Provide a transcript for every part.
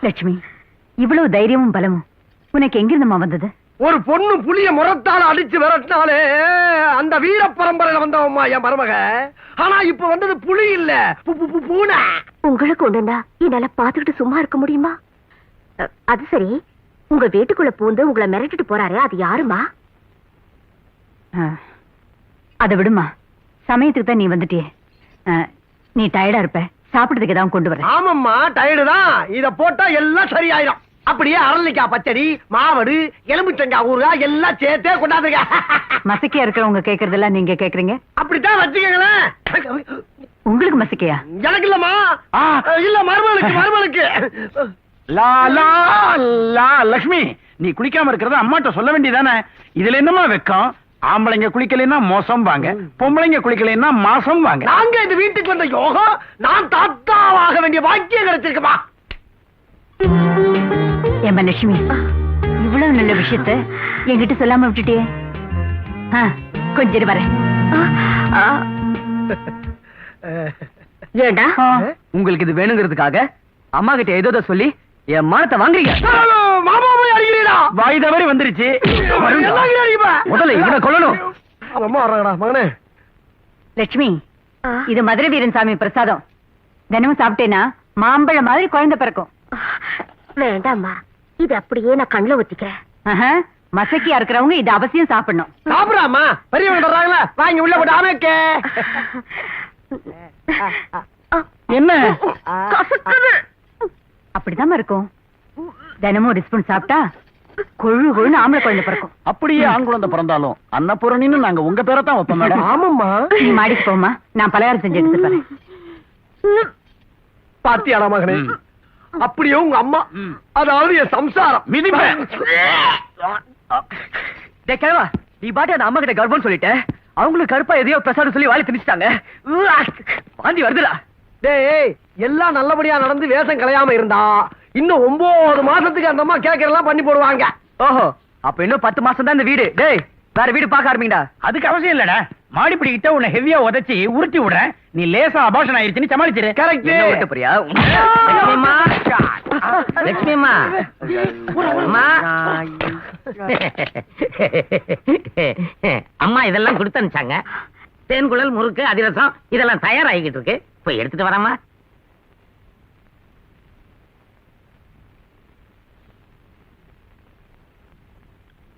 லட்சுமி இவ்வளவு தைரியமும் பலமும் உனக்கு எங்கிருந்துமா வந்தது? ஒரு பொண்ணு புலிய முறத்தால அடிச்சு விரட்டினாலே அந்த வீர பரம்பரையில வந்தவம்மா என் மருமக. ஆனா இப்ப வந்தது புலி இல்ல. பு- பு- பு- பூனை. உங்களுக்கு ஒண்ணுண்டா? என்னால பாத்துக்கிட்டு சும்மா இருக்க முடியுமா? அது சரி. உங்க வீட்டுக்குள்ள பூந்து உங்களை மிரட்டிட்டு போறாரே அது யாருமா? ஆ, அதை விடுமா. சமயத்துக்கு தான் நீ வந்துட்டியே. நீ டயர்டா இருப்ப. சாப்பிடுறதுக்கு ஏதாவது கொண்டு வரேன் ஆமாம்மா டயர்டு தான். இத போட்டா எல்லாம் சரியாயிரும். அப்படியே அரளிக்காய் பச்சடி மாவடு எலும்புச்சங்காய் ஊறுகாய் எல்லாம் சேர்த்தே கொண்டாந்துங்க மசக்கியா இருக்கிறவங்க கேக்குறதெல்லாம் நீங்க கேக்குறீங்க? அப்படித்தான் வச்சுக்கங்களேன். உங்களுக்கு மசக்கையா? எனக்கு இல்லம்மா. இல்ல லா லா லக்ஷ்மி நீ குளிக்காம இருக்கிறத அம்மாட்ட சொல்ல வேண்டியதானே? இதுல என்னமா வெக்கம்? ஆம்பளைங்க குளிக்கலைன்னா மோசம் வாங்க. பொம்பளைங்க குளிக்கலைன்னா மாசம் வாங்க. நாங்க இந்த வீட்டுக்கு வந்த யோகம் நான் தாத்தாவாக வேண்டிய பாக்கியம் கிடைச்சிருக்குமா ஏமா லட்சுமி இவ்வளவு நல்ல விஷயத்த என்கிட்ட சொல்லாம விட்டுட்டியே? ஆ, கொஞ்சம் இரு வரேன். ஏண்டா? உங்களுக்கு இது வேணுங்கிறதுக்காக அம்மா கிட்ட ஏதோ சொல்லி என் மானத்தை வாங்குறீங்க. மாமா போய் அடிக்கிறீடா. வாய் தவறி வந்துருச்சு. முதல்ல இவனை கொல்லணும். அம்மா வர்றாங்கடா மகனே. லட்சுமி இது மதுரை வீரன் சாமி பிரசாதம். தினமும் சாப்பிட்டேன்னா மாம்பழம் மாதிரி குழந்தை பிறக்கும். வேண்டாம்மா. இது அப்படியே நான் கண்ணுல ஒத்திக்கிறேன். மசக்கியா இருக்கிறவங்க இது அவசியம் சாப்பிடணும். சாப்பிடாமா பெரியவங்க வர்றாங்களா வாங்கி உள்ள போட்டு அமைக்க. என்ன? அப்படிதான் இருக்கும். தினமும் ஒரு ஸ்பூன் சாப்பிட்டா கொழு கொழுன்னு ஆம்பளை குழந்தை பிறக்கும். அப்படியே ஆண் குழந்தை பிறந்தாலும் அன்னபூரணின்னு நாங்க உங்க பேரை தான் வைப்போம் மேடம். ஆமாம்மா. நீ மாடிக்கு போமா நான் பலகாரம் செஞ்சு எடுத்துட்டு வரேன். பாத்தியாடா மகனே. அப்படியே உங்க அம்மா. அதாவது என் சம்சாரம். கிழவா நீ பாட்டு அந்த அம்மா கிட்ட கர்ப்பம் சொல்லிட்ட. அவங்களுக்கு கருப்பா எதையோ பிரசாதம் சொல்லி வாழை திணிச்சிட்டாங்க. வாந்தி வருதுடா. டேய் எல்லாம் நல்லபடியா நடந்து வேஷம் கலையாம இருந்தா இன்னும் ஒன்பது மாசத்துக்கு அந்த அம்மா கேட்கறதெல்லாம் பண்ணி போடுவாங்க. ஓஹோ அப்ப இன்னும் பத்து மாசம் தான் இந்த வீடு. டேய் வேற வீடு பார்க்க ஆரம்பிங்கடா. அதுக்கு அவசியம் இல்லடா. மாடிப்படி கிட்ட உன்னை ஹெவியா உதைச்சி உருட்டி விடுறேன். நீ லேசா அபாஷன் ஆயிருச்சுன்னு சமாளிச்சிரு. கரெக்ட் என்ன விட்டு போறியா? லட்சுமிம்மா. லட்சுமிம்மா. அம்மா. அம்மா இதெல்லாம் கொடுத்து அனுப்பிச்சாங்க. தேன்குழல் முறுக்கு அதிரசம் இதெல்லாம் தயாராகிக்கிட்டு இருக்கு போய் எடுத்துட்டு வரமா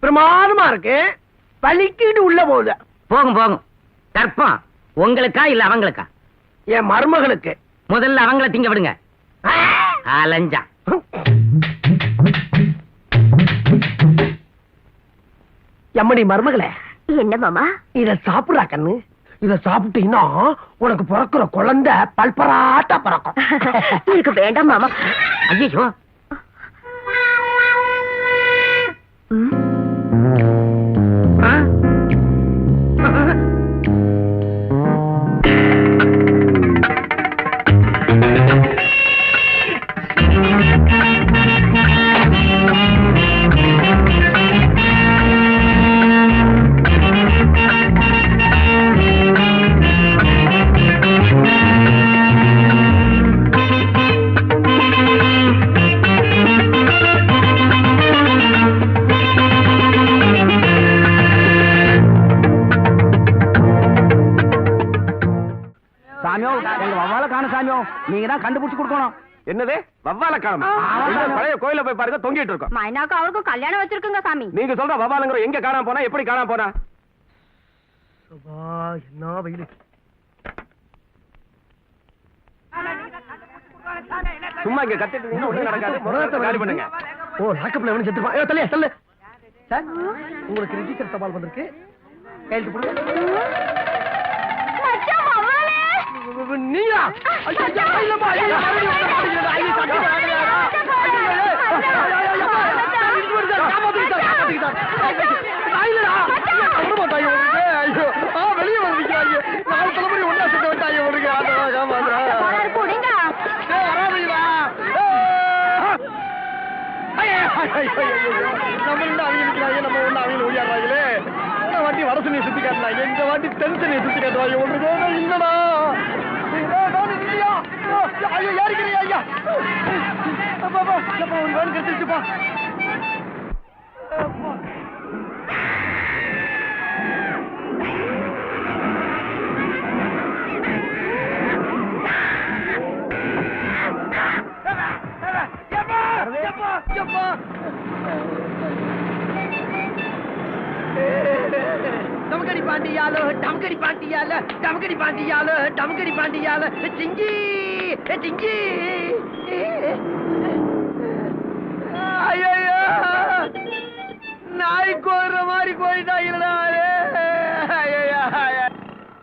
பிரமாதமா இருக்கு. பலிக்கிட்டு உள்ள போகுது. போகும் போகும். கற்பம். உங்களுக்கா இல்ல அவங்களுக்கா? என் மருமகளுக்கு. முதல்ல அவங்கள திங்க விடுங்க. அலஞ்சா எம்மடி மருமகளே? என்ன மாமா? இத சாப்பிடுறா கண்ணு. இத சாப்பிட்டீங்கன்னா உனக்கு பிறக்கிற குழந்தை பல்பராட்டா பிறக்கும். எனக்கு வேண்டாம் மாமா. ஐயோ சாமியோ? எங்க வவ்வால காணும் சாமியோ? நீங்க தான் கண்டுபிடிச்சு கொடுக்கணும். என்னது? வவ்வால காலமா பழைய கோயில போய் பாருங்க தொங்கிட்டு இருக்கோம். மைனாக்கு அவளுக்கும் கல்யாணம் வச்சிருக்குங்க சாமி. நீங்க சொல்ற வவ்வாலுங்கிற எங்க காணாம போனா எப்படி காணாம போனா? என்ன வெயில்? சும்மா இங்க கத்திட்டு ஒண்ணும் நடக்காது. முதல்ல காலி பண்ணுங்க. ஓ லாக்கப்ல எவனும் செத்துருப்பான் ஏ தள்ளியா தள்ளு சார் உங்களுக்கு ரிஜிஸ்டர் தபால் வந்திருக்கு. கையெழுத்து போடுங்க. நீயா ஐயோ, ஐயோ, ஐயோ, ஐயோ, ஐயோ, ஐயோ, ஆ, நாலு தலைமுறை விட்டாங்க நம்ம ரெண்டு அவங்க நிக்கிறாங்க, வாட்டி ஒண்ணு அவங்க சுத்தி காட்டலாம் எங்க வாட்டி டென்ஷனை சுத்தி காட்டுவாங்க ஒன்று ஐயோ, யாருக்கிறீங்க, ஐயா? அப்பா, அப்பா, அப்பா, வேன் கெட்டுருச்சுப்பா. பாண்டியாலோ டமக்கடி பாண்டியால டமக்கடி பாண்டியாலோ டமக்கடி பாண்டியால. சிங்கி சிங்கி. ஐயோ நாய் கோர்ற மாதிரி போயிட்டாங்களா ஐயோ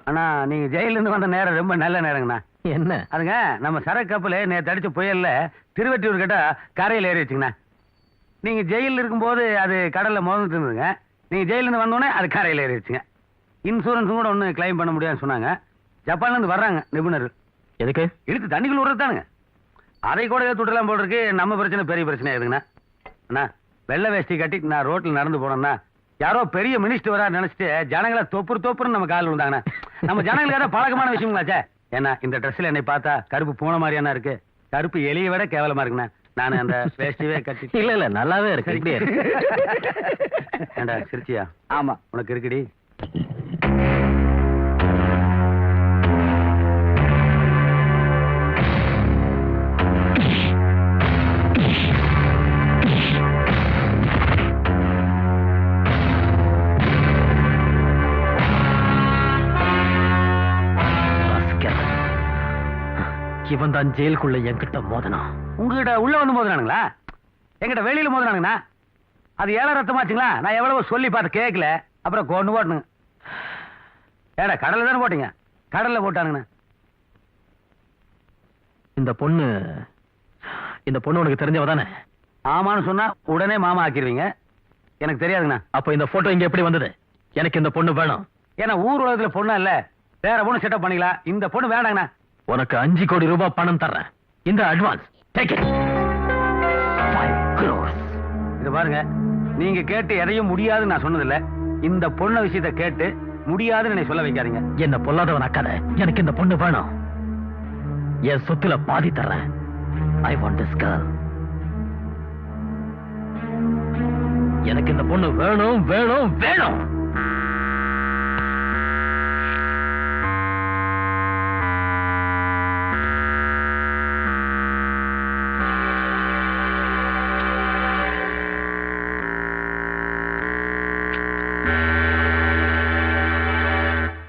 அண்ணா நீங்க ஜெயில இருந்து வந்த நேரம் ரொம்ப நல்ல நேரங்கண்ணா. என்ன? அதுங்க நம்ம சரக்கு கப்பல் நேற்று அடிச்ச புயல்ல திருவெட்டியூர் கிட்ட கரையில் ஏறி வச்சுங்கண்ணா. நீங்க ஜெயிலில் இருக்கும்போது அது கடல்ல மோதிட்டு இருந்ததுங்க நீங்க ஜெயில இருந்து வந்தோடனே அது கரையில் ஏறி வச்சுங்க. இன்சூரன்ஸும் கூட ஒன்றும் கிளைம் பண்ண முடியாதுன்னு சொன்னாங்க. ஜப்பான்ல இருந்து வர்றாங்க நிபுணர் எதுக்கு? இழுத்து தண்ணிக்குள்ள விடுறதானுங்க அதை கூட தொட்டலாம் போல் இருக்கு நம்ம பிரச்சனை பெரிய பிரச்சனை எதுங்கண்ணா அண்ணா வெள்ளை வேஷ்டி கட்டி நான் ரோட்ல நடந்து போனோம்னா யாரோ பெரிய மினிஸ்டர் வரா நினைச்சிட்டு ஜனங்களை தொப்புறு தொப்புன்னு நம்ம கால் விழுந்தாங்கண்ணா. நம்ம ஜனங்களுக்கு ஏதாவது பழக்கமான விஷயங்களாச்சே ஏன்னா இந்த ட்ரெஸ்ல என்னை பார்த்தா கருப்பு பூனை மாதிரியானா இருக்கு. கருப்பு எலியை விட கேவலமா இருக்குண்ணா. நான் அந்த வேஷ்டிவே கட்டி இல்ல இல்ல நல்லாவே இருக்கு. ஏண்டா சிரிச்சியா? ஆமா. உனக்கு இருக்குடி. இவன் தான் ஜெயிலுக்குள்ள என்கிட்ட மோதனான் உங்ககிட்ட உள்ள வந்து மோதினானுங்களா? எங்கிட்ட வெளியில மோதினானுங்கண்ணா? அது ஏழை ரத்தமாச்சுங்களா? நான் எவ்வளவு சொல்லி பார்த்து கேட்கல அப்புறம் கொண்டு போட்டணுங்க ஏடா கடல்ல தானே போட்டீங்க? கடல்ல போட்டானுங்கண்ணா. இந்த பொண்ணு இந்த பொண்ணு உனக்கு தெரிஞ்சவ தானே? ஆமான்னு சொன்னா உடனே மாமா ஆக்கிடுவீங்க எனக்கு தெரியாதுங்கண்ணா. அப்ப இந்த போட்டோ இங்க எப்படி வந்தது? எனக்கு இந்த பொண்ணு வேணும். ஏன்னா ஊர் உலகத்துல பொண்ணு இல்ல. வேற பொண்ணு செட்டப் பண்ணிக்கலாம். இந்த பொண்ணு வேண்டாங்கண்ணா உனக்கு அஞ்சு கோடி ரூபாய் பணம் தர்றேன். இந்த அட்வான்ஸ் டேக் இட் இது பாருங்க நீங்க கேட்டு எதையும் முடியாதுன்னு நான் சொன்னதில்ல. இந்த பொண்ணு விஷயத்தை கேட்டு முடியாதுன்னு என்னை சொல்ல வைக்காதீங்க. என்ன பொல்லாதவன் அக்காத எனக்கு இந்த பொண்ணு வேணும். என் சொத்துல பாதி தர்றேன். ஐ வாண்ட் திஸ் கேர்ள் எனக்கு இந்த பொண்ணு வேணும் வேணும் வேணும்.